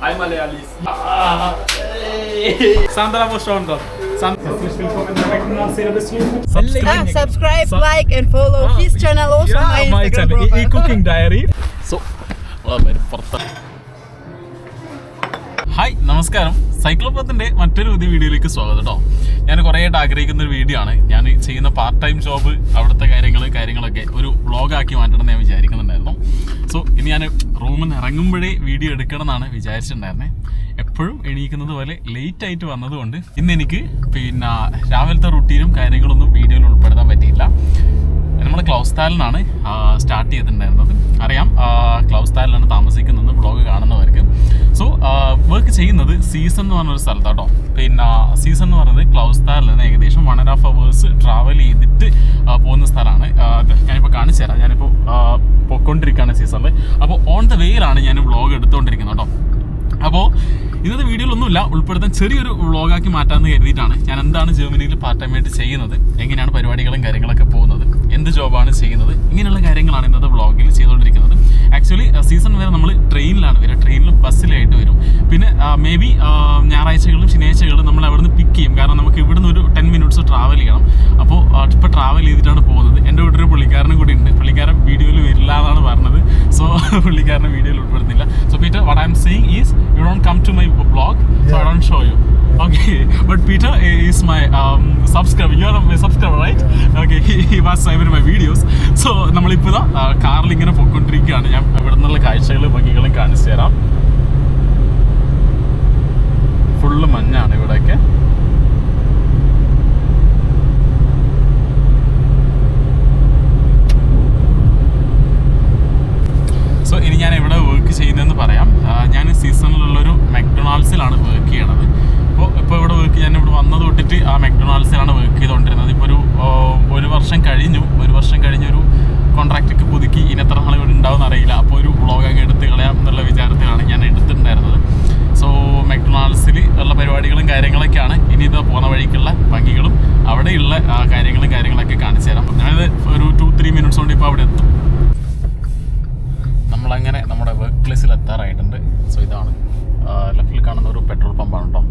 Hi Malayalis. Sandra Moshonko. Ah, subscribe, like, and follow ah, his channel also my Instagram profile. Cooking diary so പുറത്ത് hi നമസ്കാരം സൈക്ലോപത്തിന്റെ മറ്റൊരു പുതിയ വീഡിയോയിലേക്ക് സ്വാഗതം കേട്ടോ ഞാൻ കുറേയായിട്ട് ആഗ്രഹിക്കുന്ന ഒരു വീഡിയോ ആണ്. ഞാൻ ചെയ്യുന്ന പാർട്ട് ടൈം ജോബ് അവിടുത്തെ കാര്യങ്ങൾ കാര്യങ്ങളൊക്കെ ഒരു വ്ളോഗാക്കി മാറ്റണം എന്ന് ഞാൻ വിചാരിക്കുന്നുണ്ടായിരുന്നു. സോ ഇനി ഞാൻ റൂമിൽ നിന്ന് ഇറങ്ങുമ്പോഴേ വീഡിയോ എടുക്കണം എന്നാണ് വിചാരിച്ചിട്ടുണ്ടായിരുന്നത് എപ്പോഴും എണീക്കുന്നത് പോലെ ലേറ്റ് ആയിട്ട് വന്നതുകൊണ്ട് ഇന്ന് എനിക്ക് പിന്നെ രാവിലത്തെ റുട്ടീനും കാര്യങ്ങളൊന്നും വീഡിയോയിൽ ഉൾപ്പെടുത്താൻ പറ്റിയില്ല. നമ്മൾ ക്ലൗസ് താലിനാണ് സ്റ്റാർട്ട് ചെയ്തിട്ടുണ്ടായിരുന്നത്. അറിയാം ക്ലൗസ് താലിലാണ് താമസിക്കുന്നത് ബ്ലോഗ് കാണുന്നവർക്ക്. സോ വർക്ക് ചെയ്യുന്നത് സീസൺ എന്ന് പറഞ്ഞൊരു സ്ഥലത്താട്ടോ. പിന്നെ സീസൺ എന്ന് പറയുന്നത് ക്ലൗസ് താലിലാണ് ഏകദേശം one and half hours travel ചെയ്തിട്ട് പോകുന്ന സ്ഥലമാണ്. ഞാനിപ്പോൾ കാണിച്ചു തരാം. ഞാനിപ്പോൾ പൊയ്ക്കൊണ്ടിരിക്കുകയാണ് സീസണിൽ അപ്പോൾ ഓൺ ദ വേയിലാണ് ഞാൻ വ്ളോഗ് എടുത്തുകൊണ്ടിരിക്കുന്നത് കേട്ടോ അപ്പോൾ ഇന്നത്തെ വീഡിയോയിൽ ഒന്നുമില്ല ഉൾപ്പെടുത്താൻ ചെറിയൊരു വ്ളോഗാക്കി മാറ്റാമെന്ന് കരുതിയിട്ടാണ്. ഞാൻ എന്താണ് ജർമ്മനിയിൽ പാർട്ട് ടൈം ആയിട്ട് ചെയ്യുന്നത്? എങ്ങനെയാണ് പരിപാടികളും കാര്യങ്ങളൊക്കെ പോകുന്നത്? എന്ത് ജോബാണ് ചെയ്യുന്നത്? ഇങ്ങനെയുള്ള കാര്യങ്ങളാണ് ഇന്നത്തെ വ്ളോഗിൽ ചെയ്തുകൊണ്ടിരിക്കുന്നത്. ആക്ച്വലി സീസൺ വരെ നമ്മൾ ട്രെയിനിലാണ് വരിക. ട്രെയിനിലും ബസ്സിലായിട്ട് വരും. പിന്നെ മേ ബി ഞായറാഴ്ചകളും ശനിയാഴ്ചകളും നമ്മൾ അവിടെ നിന്ന് പിക്ക് ചെയ്യും. കാരണം നമുക്ക് ഇവിടുന്ന് ഒരു ടെൻ മിനിറ്റ്സ് ട്രാവൽ ചെയ്യണം. അപ്പോൾ ഇപ്പോൾ ട്രാവൽ ചെയ്തിട്ടാണ് പോകുന്നത്. എന്റെ വീട്ടിൽ ഒരു പുള്ളിക്കാരനും കൂടി ഉണ്ട്. പുള്ളിക്കാരൻ വീഡിയോയിൽ വരില്ല എന്നാണ് പറഞ്ഞത്. സോ പുള്ളിക്കാരനെ വീഡിയോയിൽ ഉൾപ്പെടുന്നില്ല so Peter what I am seeing is you don't come to my blog I don't show you. Yeah. Okay, but Peter is my um, subscriber. You are my subscriber, right? Yeah. Okay, he, he was subscribing my videos. So നമ്മളിപ്പോൾ ഇതാ കാറിൽ ഇങ്ങനെ പോയിക്കൊണ്ടിരിക്കുകയാണ് ഞാൻ ഇവിടെ നിന്നുള്ള കാഴ്ചകളും ഭംഗികളും കാണിച്ചു തരാം ഫുള്ള് മഞ്ഞാണ് ഇവിടെയൊക്കെ സോ ഇനി ഞാൻ എവിടെ വർക്ക് ചെയ്യുന്നതെന്ന് പറയാം ആ, ഞാൻ സീസണിലുള്ളൊരു മെക്ഡൊണാൾഡ്സിലാണ് വർക്ക് ചെയ്യണത് അപ്പോൾ ഇപ്പോൾ ഇവിടെ വർക്ക് ഞാൻ ഇവിടെ വന്നത് തൊട്ടിട്ട് ആ മെക്ഡൊണാൾഡ്സിലാണ് വർക്ക് ചെയ്തുകൊണ്ടിരുന്നത് ഇപ്പോൾ ഒരു ആ, ഒരു വർഷം കഴിഞ്ഞു ഒരു വർഷം കഴിഞ്ഞൊരു കോൺട്രാക്റ്റൊക്കെ പുതുക്കി ഇനി എത്ര നാൾ ഇവിടെ ഉണ്ടാവും അറിയില്ല അപ്പോൾ ഒരു വ്ളോഗൊക്കെ എടുത്ത് കളയാം എന്നുള്ള വിചാരത്തിലാണ് ഞാൻ എടുത്തിട്ടുണ്ടായിരുന്നത് സോ മെക്ഡൊണാൾഡ്സിൽ ഉള്ള പരിപാടികളും കാര്യങ്ങളൊക്കെയാണ് ഇനി ഇത് പോകുന്ന വഴിക്കുള്ള ഭംഗികളും അവിടെയുള്ള ആ, കാര്യങ്ങളും കാര്യങ്ങളൊക്കെ കാണിച്ചു തരാം ഞാനത് ഒരു ടു ത്രീ മിനിറ്റ്സ് കൊണ്ട് ഇപ്പോൾ അവിടെ എത്തും. നമ്മളങ്ങനെ നമ്മുടെ വർക്ക് പ്ലേസിൽ എത്താറായിട്ടുണ്ട് സോ ഇതാണ്. ലെഫ്റ്റിൽ കാണുന്ന ഒരു പെട്രോൾ പമ്പാണ് കേട്ടോ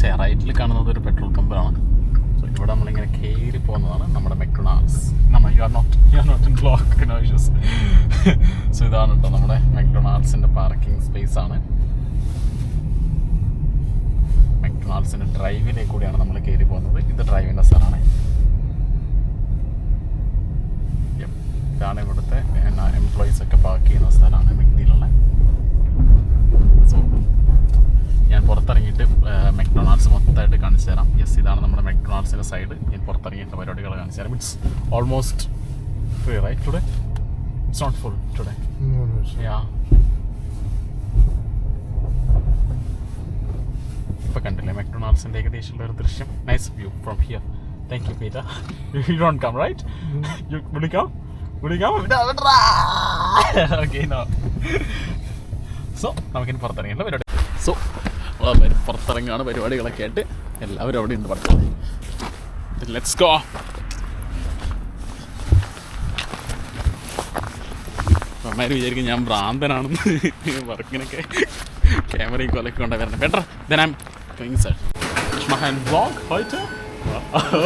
ചേ റൈറ്റിൽ കാണുന്നത് ഒരു പെട്രോൾ പമ്പാണ് സോ ഇവിടെ നമ്മളിങ്ങനെ കയറി പോകുന്നതാണ് നമ്മുടെ മെക്ഡൊണാൾഡ്സ് നമ്മൾ you are not you are not in block no issues so ഇതാണ് കേട്ടോ നമ്മുടെ മെക്ഡൊണാൾഡ്സിന്റെ പാർക്കിംഗ് സ്പേസ് ആണ് മെക്ഡൊണാൾഡ്സിന്റെ ഡ്രൈവിലേക്ക് കൂടിയാണ് നമ്മൾ കയറി പോകുന്നത്. ഇത് ഡ്രൈവിന്റെ സ്ഥലമാണ്. ഇതാണ് ഇവിടുത്തെ എംപ്ലോയീസ് ഒക്കെ പാർക്ക് ചെയ്യുന്ന സ്ഥലമാണ് മെഗ്ദിയിലുള്ള സോ ഞാൻ പുറത്തിറങ്ങിയിട്ട് മെക്ഡൊണാൾഡ്സ് മൊത്തമായിട്ട് കാണിച്ചു തരാം. യെസ് ഇതാണ് നമ്മുടെ മെക്ഡൊണാൾഡ്സിന്റെ സൈഡ് ഞാൻ പുറത്തിറങ്ങിയിട്ട് പരിപാടികൾ കാണിച്ചു തരാം. It's almost free right today it's not full today No, no, it's yeah ഇപ്പൊ കണ്ടില്ലേ മെക്ഡൊണാൾഡ്സിന്റെ ഏകദേശമുള്ള ഒരു ദൃശ്യം. Nice view from here thank you Peter you don't come right you വിളിക്കാം വിളിക്കാം ഓക്കെ നോ സോ നമുക്കിനി പുറത്തിറങ്ങിയുള്ള പരിപാടി. സോ പുറത്തിറങ്ങുകയാണ് പരിപാടികളൊക്കെ ആയിട്ട്. എല്ലാവരും അവിടെ ഉണ്ട് പറഞ്ഞു ലെറ്റ്സ് ഗോ അമ്മമാർ വിചാരിക്കും ഞാൻ ഭ്രാന്തനാണെന്ന്. വർക്കിനൊക്കെ ക്യാമറയും കൊലൊക്കെ കൊണ്ട് വരുന്നത് better than I'm going sir Ich mache einen Vlog heute.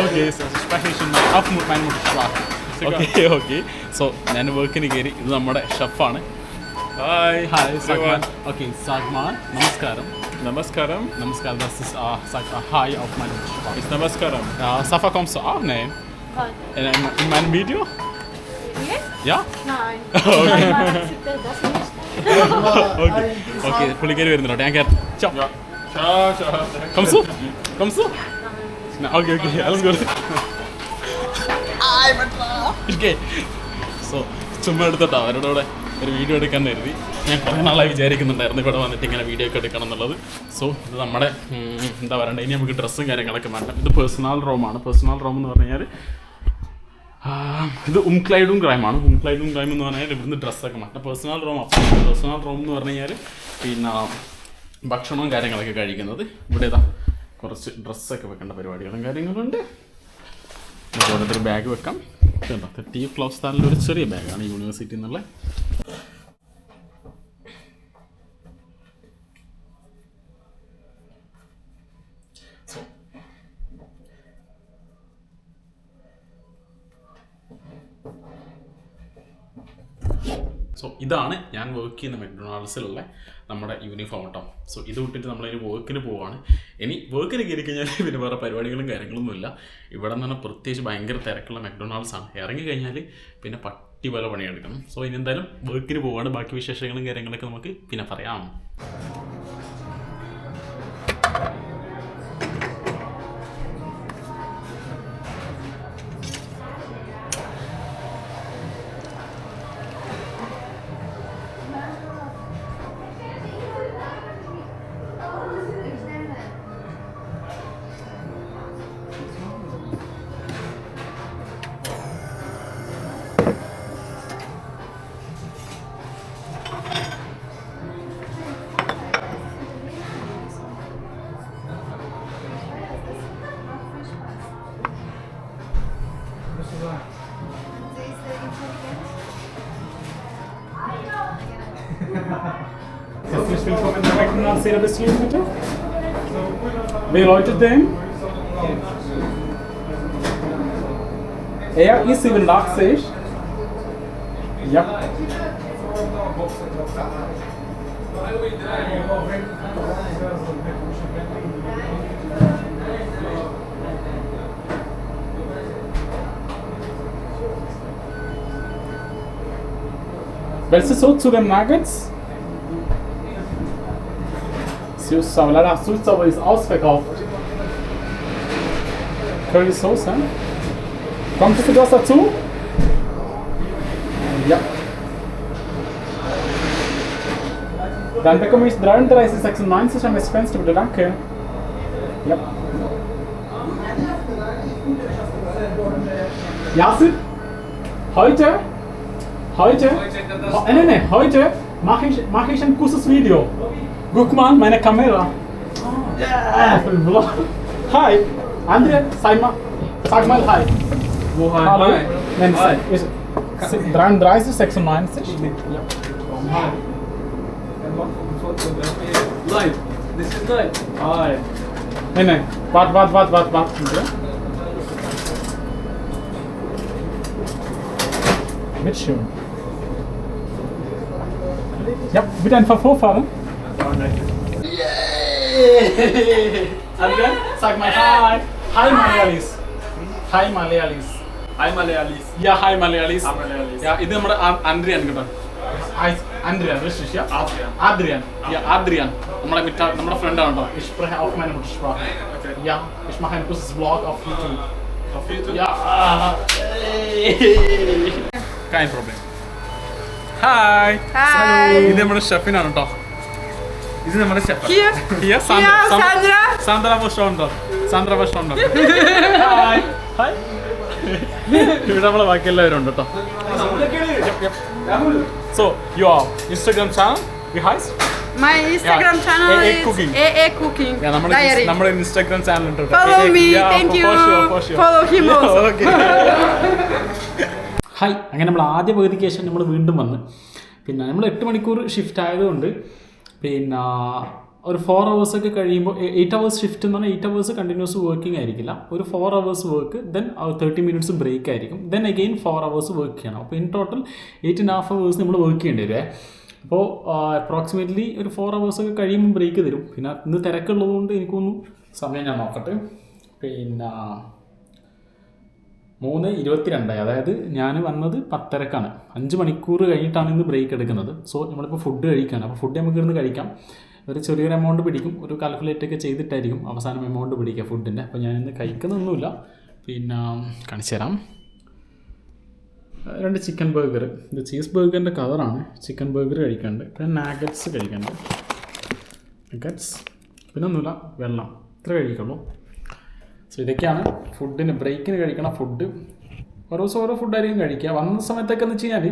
Okay, so spreche ich auf meine Muttersprache. Okay, okay. So, ഞാൻ വർക്കിന് കയറി ഇത് നമ്മുടെ ഷെഫാണ് Hi. Hi Sagman. Okay Sagman നമസ്കാരം. നമസ്കാരം uh, uh, hi auf meine Muttersprache. Ist Namaskaram. Uh, Safa kommst du auch? Nein. In, in, in meinem Video? Ja? Nein. Okay. Okay. Okay, പുള്ളിക്കാരി വരുന്നുണ്ടോ ഞാൻ കയറി Ciao. Ciao, ciao. Kommst du? Kommst so ചുമ്മാ എടുത്തോട്ടോ അവരുടെ കൂടെ ഒരു video എടുക്കാൻ കരുതി. ഞാൻ കുറേ നാളായി വിചാരിക്കുന്നുണ്ടായിരുന്നു ഇവിടെ വന്നിട്ട് ഇങ്ങനെ വീഡിയോ ഒക്കെ എടുക്കണം എന്നുള്ളത്. സോ ഇത് നമ്മുടെ എന്താ പറയണ്ടേ ഇനി നമുക്ക് ഡ്രസ്സും കാര്യങ്ങളൊക്കെ വേണ്ട ഇത് പേഴ്സണൽ റൂമാണ് പേഴ്സണൽ റൂം എന്ന് പറഞ്ഞു കഴിഞ്ഞാൽ ഇത് ഉംക്ലൈഡും ക്രൈമാണ് ഉംക്ലൈഡും ക്രൈം എന്ന് പറഞ്ഞാൽ ഇവിടുന്ന് ഡ്രസ്സൊക്കെ മാറ്റാം. പേഴ്സണൽ റൂം പേഴ്സണൽ റൂം എന്ന് പറഞ്ഞു കഴിഞ്ഞാൽ പിന്നെ ഭക്ഷണവും കാര്യങ്ങളൊക്കെ കഴിക്കുന്നത്. ഇവിടെ ഇതാ കുറച്ച് ഡ്രസ്സൊക്കെ വെക്കേണ്ട പരിപാടികളും കാര്യങ്ങളുണ്ട്. ഒരു ബാഗ് വെക്കാം. കണ്ടോ തേർട്ടി ഫ്ലവർ താനിൽ ഒരു ചെറിയ ബാഗാണ് യൂണിവേഴ്സിറ്റി എന്നുള്ള സോ ഇതാണ് ഞാൻ വർക്ക് ചെയ്യുന്ന മെക്ഡൊണാൾഡ്സിലുള്ള നമ്മുടെ യൂണിഫോം കേട്ടോ സോ ഇത് വിട്ടിട്ട് നമ്മളതിന് വർക്കിന് പോവാണ്. ഇനി വർക്കിന് കയറി കഴിഞ്ഞാൽ പിന്നെ വേറെ പരിപാടികളും കാര്യങ്ങളൊന്നും ഇല്ല. ഇവിടെ നിന്ന് പറഞ്ഞാൽ പ്രത്യേകിച്ച് ഭയങ്കര തിരക്കുള്ള മെക്ഡൊണാൾഡ്സ് ആണ്. ഇറങ്ങി കഴിഞ്ഞാൽ പിന്നെ പട്ടി പോലെ പണിയെടുക്കണം. സോ ഇനി എന്തായാലും വർക്കിന് പോവാണ്. ബാക്കി വിശേഷങ്ങളും കാര്യങ്ങളൊക്കെ നമുക്ക് പിന്നെ പറയാം. In der McDonalds Service-Team, bitte. Wer läutet denn? Er ist 87. Ja. Willst du so zu den Nuggets? Süß sauer, leider süß sauer ist ausverkauft. Curry Soße. Kommt du das dazu? Ja. Dann bekomme ich 33,96 am Fenster, bitte, danke. Ja. Yasir, heute, heute, oh, nein, nein, heute mache ich, mache ich ein kurzes Video. Guck mal, meine Kamera. Den Vlog. Hi, Andre, sag mal, sag mal hi. Wo hi? Hallo. Hi. Nein, Hi. ist 33, 96. Ja. Live. This is live. Hi. Nein, nein, warte, warte, warte, warte, warte. Mitschön. Ja, bitte einfach vorfahren. Adrian, sag my Hi. Hi Malayalis. Hi Malayalis. Hi Malayalis. Ja, hi Malayalis. Hi Malayalis. Ja, ഇത് നമ്മുടെ ആൻഡ്രിയാണ് കേട്ടോ ja? Adrian. Adrian. Ja, ആദ്രിയാൻ നമ്മളെ മിറ്റ നമ്മുടെ കേട്ടോ Ich spreche auf meine Muttersprache. Okay. Ja, ich mache ein kurzes Vlog auf YouTube. Auf YouTube? Ja. Kein Problem. Hi Hi. ഇത് നമ്മുടെ ഷെഫിനാണ് കേട്ടോ ഇത് നമ്മുടെ chef Hier, Hier, hier, Sandra. Sandra Bastondo Sandra Bastondo hi hi ഇവിടെ നമ്മളെ ബാക്കി എല്ലാവരും ഉണ്ട് കേട്ടോ so you are Instagram channel we high My Instagram Yeah. channel AA is Cooking. AA Cooking നമ്മുടെ Diary. നമ്മുടെ ഇൻസ്റ്റാഗ്രാം ചാനൽ ഉണ്ട് കേട്ടോ Follow me, Yeah, thank for you. sure, for sure. Follow him Yeah, also. okay. Hi അങ്ങനെ നമ്മൾ ആദ്യ പകുതിക്ക് ശേഷം നമ്മൾ വീണ്ടും വന്ന് പിന്നെ നമ്മൾ എട്ട് മണിക്കൂർ ഷിഫ്റ്റ് ആയതുകൊണ്ട് പിന്നെ ഒരു ഫോർ അവേഴ്സ് ഒക്കെ കഴിയുമ്പോൾ എയ്റ്റ് അവേഴ്സ് ഷിഫ്റ്റ് എന്ന് പറഞ്ഞാൽ എയ്റ്റ് അവേഴ്സ് കണ്ടിന്യൂസ് വർക്കിംഗ് ആയിരിക്കില്ല. ഒരു four hours work then thirty minutes break ആയിരിക്കും. Then again four hours work ചെയ്യണം. അപ്പോൾ in total eight and half hours നമ്മൾ വർക്ക് ചെയ്യേണ്ടി വരുമേ അപ്പോൾ അപ്രോക്സിമേറ്റ്ലി ഒരു ഫോർ അവേഴ്സ് ഒക്കെ കഴിയുമ്പോൾ ബ്രേക്ക് തരും. പിന്നെ ഇന്ന് തിരക്കുള്ളതുകൊണ്ട് എനിക്കൊന്നും സമയം ഞാൻ നോക്കട്ടെ. പിന്നെ മൂന്ന് ഇരുപത്തിരണ്ടായി. അതായത് ഞാൻ വന്നത് പത്തരക്കാണ്. അഞ്ച് മണിക്കൂർ കഴിഞ്ഞിട്ടാണ് ഇന്ന് ബ്രേക്ക് എടുക്കുന്നത്. സോ നമ്മളിപ്പോൾ ഫുഡ് കഴിക്കുകയാണ് അപ്പോൾ ഫുഡ് നമുക്ക് ഇരുന്ന് കഴിക്കാം. ഒരു ചെറിയൊരു എമൗണ്ട് പിടിക്കും. ഒരു കാൽക്കുലേറ്റ് ഒക്കെ ചെയ്തിട്ടായിരിക്കും അവസാനം എമൗണ്ട് പിടിക്കുക ഫുഡിന്റെ അപ്പോൾ ഞാൻ കഴിക്കുന്നൊന്നുമില്ല. പിന്നെ കാണിച്ചു തരാം. രണ്ട് ചിക്കൻ ബർഗർ ഇത് ചീസ് ബർഗറിന്റെ കവറാണ് ചിക്കൻ ബർഗർ കഴിക്കാണ്ട്. പിന്നെ നാഗറ്റ്സ് കഴിക്കാണ്ട്. നഗറ്റ്സ് പിന്നെ ഒന്നുമില്ല വെള്ളം. ഇത്ര കഴിക്കുള്ളൂ. സോ ഇതൊക്കെയാണ് ഫുഡിന് ബ്രേക്കിന് കഴിക്കണ ഫുഡ് ഓരോ ദിവസം ഓരോ ഫുഡായിരിക്കും കഴിക്കുക. വന്ന സമയത്തൊക്കെ എന്ന് വെച്ച് കഴിഞ്ഞാൽ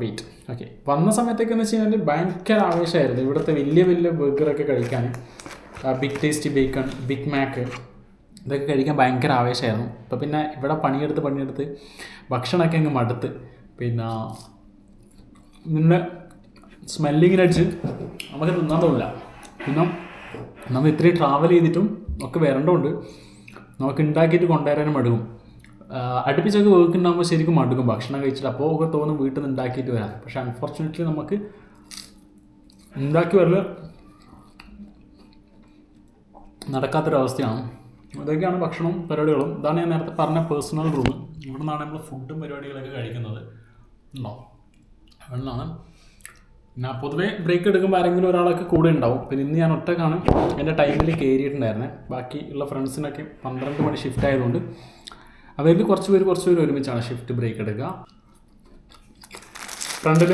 വെയിറ്റ് ഓക്കെ വന്ന സമയത്തൊക്കെ എന്ന് വെച്ച് കഴിഞ്ഞാൽ ഭയങ്കര ആവേശമായിരുന്നു. ഇവിടുത്തെ വലിയ വലിയ ബർഗറൊക്കെ കഴിക്കാൻ. Big Tasty Bacon Big Mac ഇതൊക്കെ കഴിക്കാൻ ഭയങ്കര ആവേശമായിരുന്നു. ഇപ്പോൾ പിന്നെ ഇവിടെ പണിയെടുത്ത് പണിയെടുത്ത് ഭക്ഷണമൊക്കെ അങ്ങ് മടുത്ത്. പിന്നെ നിന്ന് സ്മെല്ലിങ്ങിനടിച്ച് നമുക്ക് തിന്നാൻ തോന്നില്ല. പിന്നെ നമ്മൾ ഇത്രയും ട്രാവൽ ചെയ്തിട്ടും ഒക്കെ വരേണ്ടതുകൊണ്ട് നമുക്ക് ഉണ്ടാക്കിയിട്ട് കൊണ്ടുവരാനും മടുക്കും. അടുപ്പിച്ചൊക്കെ വേക്കുണ്ടാകുമ്പോൾ ശരിക്കും മടുക്കും. ഭക്ഷണം കഴിച്ചിട്ട് അപ്പോൾ ഒക്കെ തോന്നും വീട്ടിൽ നിന്ന് ഉണ്ടാക്കിയിട്ട് വരാം പക്ഷെ അൺഫോർച്ചുനേറ്റ്ലി നമുക്ക് ഉണ്ടാക്കി വരൽ നടക്കാത്തൊരവസ്ഥയാണ്. ഇതൊക്കെയാണ് ഭക്ഷണവും പരിപാടികളും. ഇതാണ് ഞാൻ നേരത്തെ പറഞ്ഞ പേഴ്സണൽ റൂം ഇവിടെ നിന്നാണ് നമ്മൾ ഫുഡും പരിപാടികളൊക്കെ കഴിക്കുന്നത്. ഉണ്ടോ? അവിടെ നിന്നാണ് ഞാൻ പൊതുവേ ബ്രേക്ക് എടുക്കുമ്പോൾ ആരെങ്കിലും ഒരാളൊക്കെ കൂടെ ഉണ്ടാവും. പിന്നെ ഇന്ന് ഞാൻ ഒറ്റക്കാണ് എന്റെ ടൈമിൽ കയറിയിട്ടുണ്ടായിരുന്നത് ബാക്കി ഉള്ള ഫ്രണ്ട്സിനൊക്കെ പന്ത്രണ്ട് മണി ഷിഫ്റ്റ് ആയതുകൊണ്ട് അവരിൽ കുറച്ച് പേര് കുറച്ച് പേര് ഒരുമിച്ചാണ് ഷിഫ്റ്റ് ബ്രേക്ക് എടുക്കുക. ഫ്രണ്ടിൽ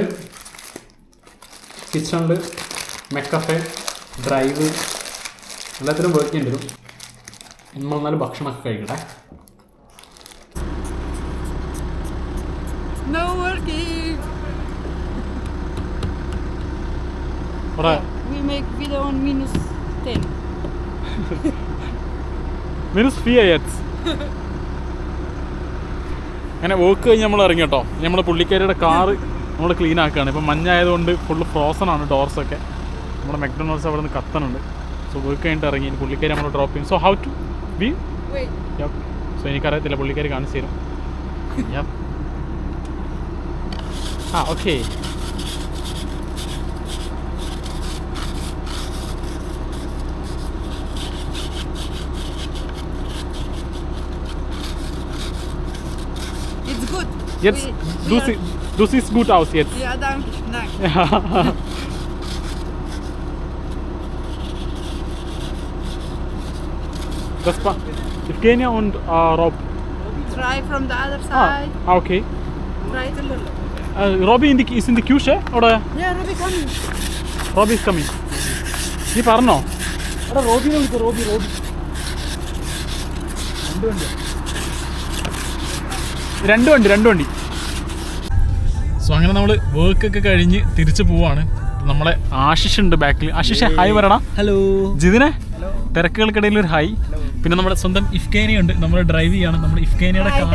കിച്ചണിൽ മെക്കഫെ ഡ്രൈവ് എല്ലാത്തിനും വർക്ക് ചെയ്യേണ്ടി വരും. നമ്മൾ എന്നാലും ഭക്ഷണമൊക്കെ കഴിക്കട്ടെ No working. ഇവിടെ We make video on minus 10. Means ഫീ അയ്യറ്റ്സ് അങ്ങനെ വർക്ക് കഴിഞ്ഞ് നമ്മൾ ഇറങ്ങി കേട്ടോ. നമ്മൾ പുള്ളിക്കാരിയുടെ കാറ് നമ്മൾ ക്ലീൻ ആക്കുകയാണ്. ഇപ്പം മഞ്ഞായതുകൊണ്ട് ഫുള്ള് ഫ്രോസൺ ആണ് ഡോർസൊക്കെ നമ്മുടെ മെക്ഡൊണാൾഡ്സ് അവിടെ നിന്ന് കത്തനുണ്ട് സോ വർക്ക് കഴിഞ്ഞിട്ട് ഇറങ്ങി. പുള്ളിക്കാരി നമ്മൾ ഡ്രോപ്പ് ചെയ്യും. So how to be. So എനിക്കറിയത്തില്ല പുള്ളിക്കാരി കാണിച്ചു തരും. ആ okay Jetzt, We- we du, are- sie, du siehst gut aus jetzt. Ja, danke. danke. Das war Evgenia und äh, Rob. Try from the other Ah, side. ah, okay. Try it a little. Äh, Robby in die, ist in die Küche oder Yeah, Ruby, coming. Robby ist coming? നീ പറഞ്ഞോ എടാ റോബിനെ വിളിക്കോ Robbie Robbie രണ്ട് വണ്ടി രണ്ടു വണ്ടി. So അങ്ങനെ നമ്മൾ വർക്ക് ഒക്കെ കഴിഞ്ഞ് തിരിച്ചു പോവാണ്. നമ്മളെ ആശിഷ് ഉണ്ട് ബാക്കിൽ ആശിഷ് ഹായ് പറയടാ ഹലോ ജിതിനെ? തിരക്കുകൾക്കിടയിൽ ഒരു ഹായ് പിന്നെ നമ്മുടെ സ്വന്തം ഇഫ്കേനിയുണ്ട് നമ്മൾ ഡ്രൈവ് ചെയ്യാണ്. നമ്മുടെ ഇഫ്കേനിയുടെ കാർ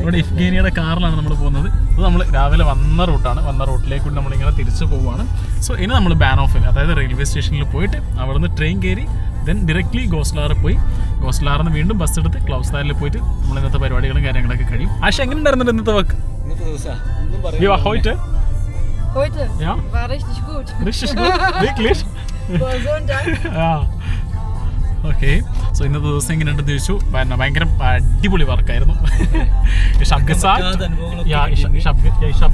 നമ്മുടെ ഇഫ്കേനിയുടെ കാറിലാണ് നമ്മൾ പോകുന്നത്. അത് നമ്മൾ രാവിലെ വന്ന റൂട്ടാണ് വന്ന റൂട്ടിലേക്ക് നമ്മളിങ്ങനെ തിരിച്ചു പോവുകയാണ് സോ ഇനി നമ്മൾ ബാനോഫിൽ അതായത് റെയിൽവേ സ്റ്റേഷനിൽ പോയിട്ട് അവിടെ നിന്ന് ട്രെയിൻ കയറി ദെൻ ഡയറക്ട്ലി ഗോസ്ലാറിൽ പോയി. നിന്ന് വീണ്ടും ബസ് എടുത്ത് ക്ലൗസ്താരിൽ പോയിട്ട് നമ്മൾ ഇന്നത്തെ പരിപാടികളും കാര്യങ്ങളൊക്കെ കഴിയും. ആശ എങ്ങനെ ഉണ്ടായിരുന്നു ഇന്നത്തെ വർക്ക് ഇന്നത്തെ ദിവസം? ഒന്നും ഹോയിട്ട് Heute Ja? war richtig gut. Richtig gut, wirklich? War Sonntag. ആ ഓക്കെ സോ ഇന്നത്തെ ദിവസം എങ്ങനെ ഉണ്ടെന്ന് ചോദിച്ചു. പിന്നെ ഭയങ്കര അടിപൊളി വർക്കായിരുന്നു Ich hab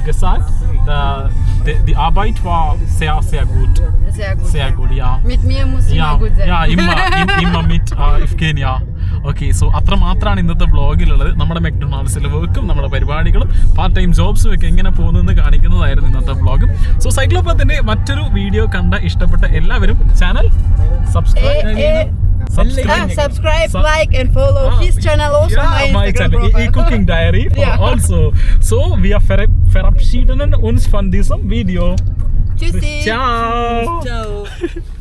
da, die, die Arbeit war sehr, sehr gut. Sehr gut. Sehr gut, ja. Mit mir muss Ja, immer gut sein. ja, immer, im- immer mit äh, Evgenia. Okay so അത്രമാത്രമാണ് ഇന്നത്തെ വ്ളോഗിലുള്ളത് നമ്മുടെ മെക്ഡൊണാൾഡ്സിലെ വർക്കും നമ്മുടെ പരിപാടികളും part time ജോബ്സും ഒക്കെ എങ്ങനെ പോകുന്നതെന്ന് കാണിക്കുന്നതായിരുന്നു ഇന്നത്തെ ബ്ലോഗും so സൈക്ലോപ്പത്തിന്റെ മറ്റൊരു വീഡിയോ കണ്ട ഇഷ്ടപ്പെട്ട എല്ലാവരും channel subscribe subscribe, ah, subscribe like and follow ah, his channel also yeah, my, channel e, e cooking diary yeah. also so we are ver verabschieden uns von diesem video Tschüssi. Ciao. Ciao.